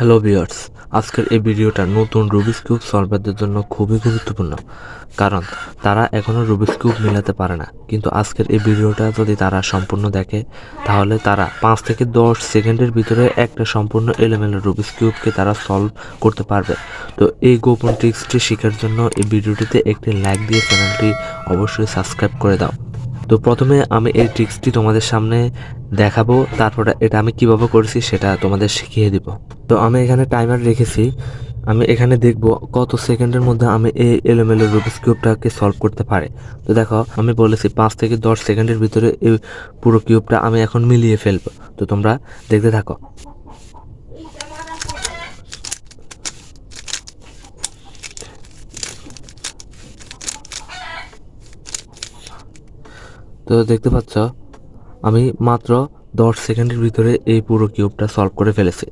Hello viewers, আজকের এই ভিডিওটা নতুন রুবিক্স কিউব সলভারদের জন্য খুবই গুরুত্বপূর্ণ। কারণ তারা এখনও রুবিক্স কিউব মিলাতে পারে না। কিন্তু আজকের এই ভিডিওটা যদি তারা সম্পূর্ণ দেখে, তাহলে তারা পাঁচ থেকে দশ সেকেন্ডের ভিতরে একটা সম্পূর্ণ এলোমেলো রুবিক্স কিউবকে তারা সলভ করতে পারবে। তো এই গোপন ট্রিক্সটি শেখার জন্য এই ভিডিওটিতে একটি লাইক দিয়ে চ্যানেলটি অবশ্যই সাবস্ক্রাইব করে দাও। তো প্রথমে আমি এই ট্রিক্সটি তোমাদের সামনে দেখাবো, তারপরে এটা আমি কীভাবে করেছি সেটা তোমাদের শিখিয়ে দিব। তো আমি এখানে টাইমার রেখেছি। আমি এখানে দেখব কত সেকেন্ডের মধ্যে আমি এই এলোমেলো রুবিক্স কিউবটাকে সলভ করতে পারে। তো দেখো, আমি বলেছি পাঁচ থেকে দশ সেকেন্ডের ভিতরে এই পুরো কিউবটা আমি এখন মিলিয়ে ফেলব। তো তোমরা দেখতে থাকো। তো দেখতে পাচ্ছ, আমি মাত্র দশ সেকেন্ডের ভিতরে এই পুরো কিউবটা সলভ করে ফেলেছি।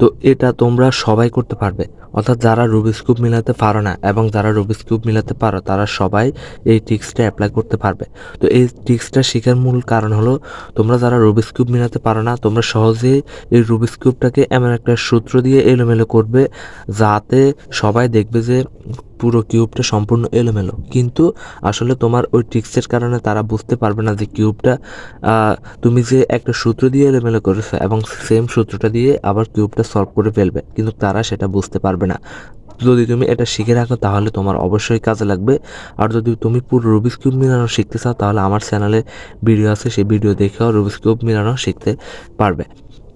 তো এটা তোমরা সবাই করতে পারবে। অর্থাৎ যারা রুবিক্স কিউব মিলাতে পারো না এবং যারা রুবিক্স কিউব মিলাতে পারো, তারা সবাই এই ট্রিক্সটা অ্যাপ্লাই করতে পারবে। তো এই ট্রিক্সটা শেখার মূল কারণ হলো, তোমরা যারা রুবিক্স কিউব মিলাতে পারো না, তোমরা সহজেই এই রুবিক্স কিউবটাকে এমন একটা সূত্র দিয়ে এলোমেলো করবে, যাতে সবাই দেখবে যে পুরো কিউবটা সম্পূর্ণ এলোমেলো। কিন্তু আসলে তোমার ওই ট্রিক্সের কারণে তারা বুঝতে পারবে না যে কিউবটা তুমি যে একটা সূত্র দিয়ে এলোমেলো করেছ এবং সেম সূত্রটা দিয়ে আবার কিউবটা সলভ করে ফেলবে, কিন্তু তারা সেটা বুঝতে পারবে না। যদি তুমি এটা শিখে রাখো, তাহলে তোমার অবশ্যই কাজে লাগবে। আর যদি তুমি পুরো রুবিক্স কিউব মিলানো শিখতে চাও, তাহলে আমার চ্যানেলে ভিডিও আছে, সেই ভিডিও দেখেও রুবিক্স কিউব মিলানো শিখতে পারবে।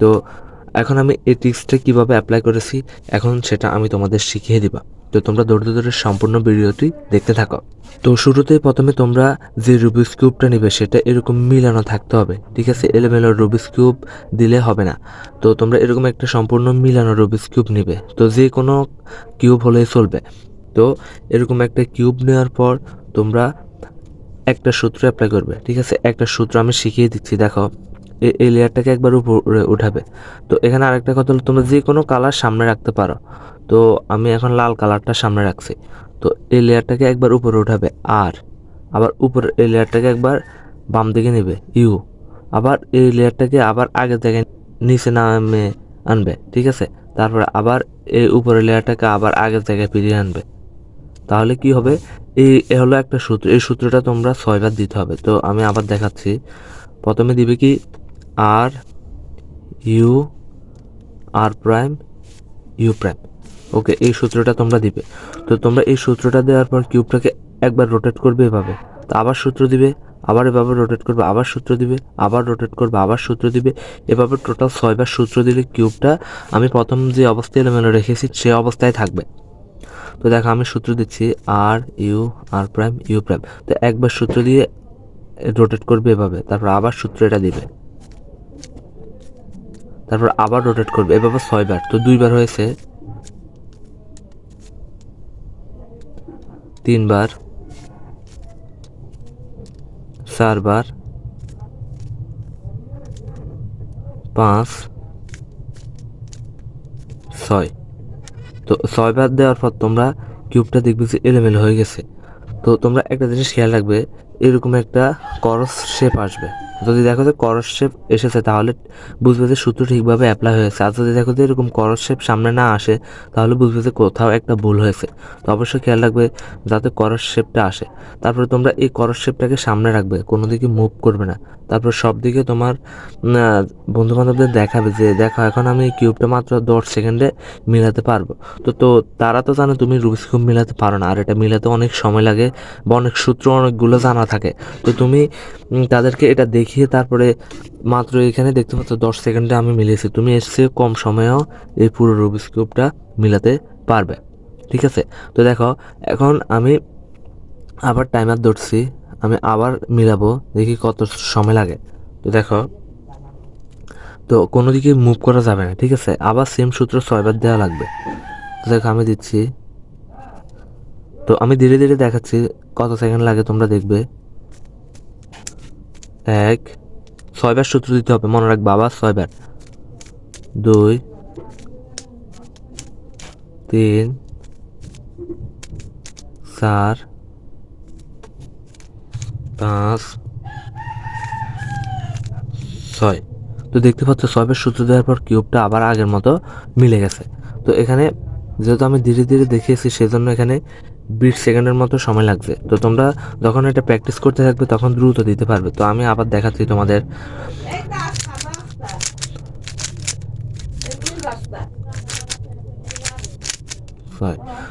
তো এখন আমি এই ট্রিক্সটা কীভাবে অ্যাপ্লাই করেছি, এখন সেটা আমি তোমাদের শিখিয়ে দিবা। তো তোমরা ধৈর্য ধরে সম্পূর্ণ ভিডিওটি দেখতে থাকো। তো শুরুতেই প্রথমে তোমরা যে রুবিক্স কিউবটা নেবে, সেটা এরকম মিলানো থাকতে হবে, ঠিক আছে? এলোমেলো রুবিক্স কিউব দিলে হবে না। তো তোমরা এরকম একটা সম্পূর্ণ মিলানো রুবিক্স কিউব নেবে। তো যে কোনো কিউব হলেই চলবে। তো এরকম একটা কিউব নেওয়ার পর তোমরা একটা সূত্র অ্যাপ্লাই করবে, ঠিক আছে? একটা সূত্র আমি শিখিয়ে দিচ্ছি, দেখো। এই লেয়ারটাকে একবার উপরে উঠাবে। তো এখানে আরেকটা কথা হলো, তোমরা যে কোনো কালার সামনে রাখতে পারো। তো আমি এখন লাল কালারটা সামনে রাখছি। তো এই লেয়ারটাকে একবার উপরে উঠাবে। আর আবার উপর এই লেয়ারটাকে একবার বাম দিকে নেবে ইউ আবার এই লেয়ারটাকে আবার আগের জায়গায় নিচে নামে আনবে, ঠিক আছে? তারপরে আবার এই উপরের লেয়ারটাকে আবার আগের জায়গায় ফিরিয়ে আনবে। তাহলে কি হবে? এই হলো একটা সূত্র। এই সূত্রটা তোমরা ছয়বার দিতে হবে। তো আমি আবার দেখাচ্ছি। প্রথমে দিবে কি? R U R prime U prime okay এই সূত্রটা তোমরা দিবে। তো তোমরা এই সূত্রটা দেওয়ার পর কিউবটাকে একবার রোটেট করবে এভাবে। তো আবার সূত্র দিবে, আবার এভাবে রোটেট করবে, আবার সূত্র দিবে, আবার রোটেট করবে, আবার সূত্র দিবে। এভাবে টোটাল ছয়বার সূত্র দিলে কিউবটা, আমি প্রথম যে অবস্থায় এলোমেলো রেখেছি, সে অবস্থায় থাকবে। তো দেখো, আমি সূত্র দিচ্ছি R U R prime U prime তো একবার সূত্র দিয়ে রোটেট করবে এভাবে, তারপর আবার সূত্র এটা দিবে। তারপর আবার রোটেট করবে। এভাবে ছয়বার। তো দুইবার হয়েছে। তিনবার। চারবার। পাঁচ। ছয়। তো ছয়বার দেওয়ার পর তোমরা কিউবটা দেখবে যে এলোমেলো হয়ে গেছে। তো তোমরা একটা জিনিস খেয়াল রাখবে, এরকম একটা করস শেপ আসবে। যদি দেখো যে করস শেপ এসেছে, তাহলে বুঝবে যে সূত্র ঠিকভাবে অ্যাপ্লাই হয়েছে। আর যদি দেখো যে এরকম করস শেপ সামনে না আসে, তাহলে বুঝবে যে কোথাও একটা ভুল হয়েছে। তো অবশ্যই খেয়াল রাখবে যাতে করস শেপটা আসে। তারপরে তোমরা এই করস শেপটাকে সামনে রাখবে, কোনো দিকে মুভ করবে না। তারপর সব দিকে তোমার বন্ধু বান্ধবদের দেখাবে যে, দেখো, এখন আমি কিউবটা মাত্র দশ সেকেন্ডে মিলাতে পারব। তো তো তারা তো জানে তুমি রুবিক্স কিউব মিলাতে পারো না। আর এটা মিলাতে অনেক সময় লাগে বা অনেক সূত্র অনেকগুলো জানা থাকে। তো তুমি তাদেরকে এটা দেখিয়ে তারপরে মাত্র এখানে দেখতে পাচ্ছ দশ সেকেন্ডে আমি মিলিয়েছি। তুমি এসে কম সময়েও এই পুরো রুবিক্স কিউবটা মিলাতে পারবে। ঠিক আছে? তো দেখো, এখন আমি আবার টাইমার ধরছি। আমি আবার মিলাবো, দেখি কত সময় লাগে। তো দেখো, তো কোনো দিকে মুভ করা যাবে না, ঠিক আছে? আবার সেম সূত্র ছয়বার দেওয়া লাগবে। দেখো, আমি দিচ্ছি। তো আমি ধীরে ধীরে দেখাচ্ছি, কত সেকেন্ড লাগে তোমরা দেখবে। এক, ছয়বার সূত্র দিতে হবে, মনে রাখবে, আবার ছয়বার। দুই, তিন, চার পাঁচ, ছয়। তো দেখতে পাচ্ছ ছয়বার সূত্র দেওয়ার পর কিউবটা আবার আগের মতো মিলে গেছে। তো এখানে যেহেতু আমি ধীরে ধীরে দেখিয়েছি, সেজন্য এখানে বিশ সেকেন্ডের মতো সময় লাগছে। তো তোমরা যখন এটা প্র্যাকটিস করতে থাকবে, তখন দ্রুত দিতে পারবে। তো আমি আবার দেখাচ্ছি তোমাদের।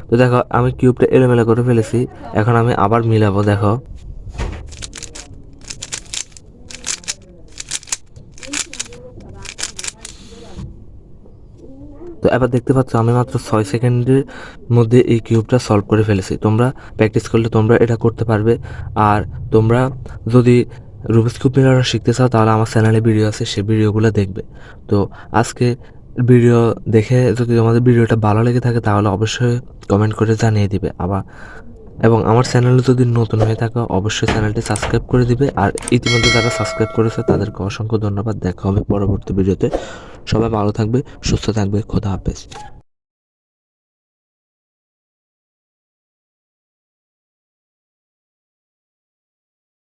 তো দেখো, আমি কিউবটা এলোমেলো করে ফেলেছি। এখন আমি আবার মিলাবো, দেখো। তো এবার দেখতে পাচ্ছ, আমি মাত্র ছয় সেকেন্ডের মধ্যে এই কিউবটা সলভ করে ফেলেছি। তোমরা প্র্যাকটিস করলে তোমরা এটা করতে পারবে। আর তোমরা যদি রুবিক্স কিউব মিলানো শিখতে চাও, তাহলে আমার চ্যানেলে ভিডিও আছে, সেই ভিডিওগুলো দেখবে। তো আজকে ভিডিও দেখে যদি তোমাদের ভিডিওটা ভালো লেগে থাকে, তাহলে অবশ্যই কমেন্ট করে জানিয়ে দিবে। আবার, এবং আমার চ্যানেলে যদি নতুন হয়ে থাকো, অবশ্যই চ্যানেলটি সাবস্ক্রাইব করে দিবে। আর ইতিমধ্যে যারা সাবস্ক্রাইব করেছে, তাদেরকে অসংখ্য ধন্যবাদ। দেখা হবে পরবর্তী ভিডিওতে। সবাই ভালো থাকবে সুস্থ থাকবে খোদা হাফেজ।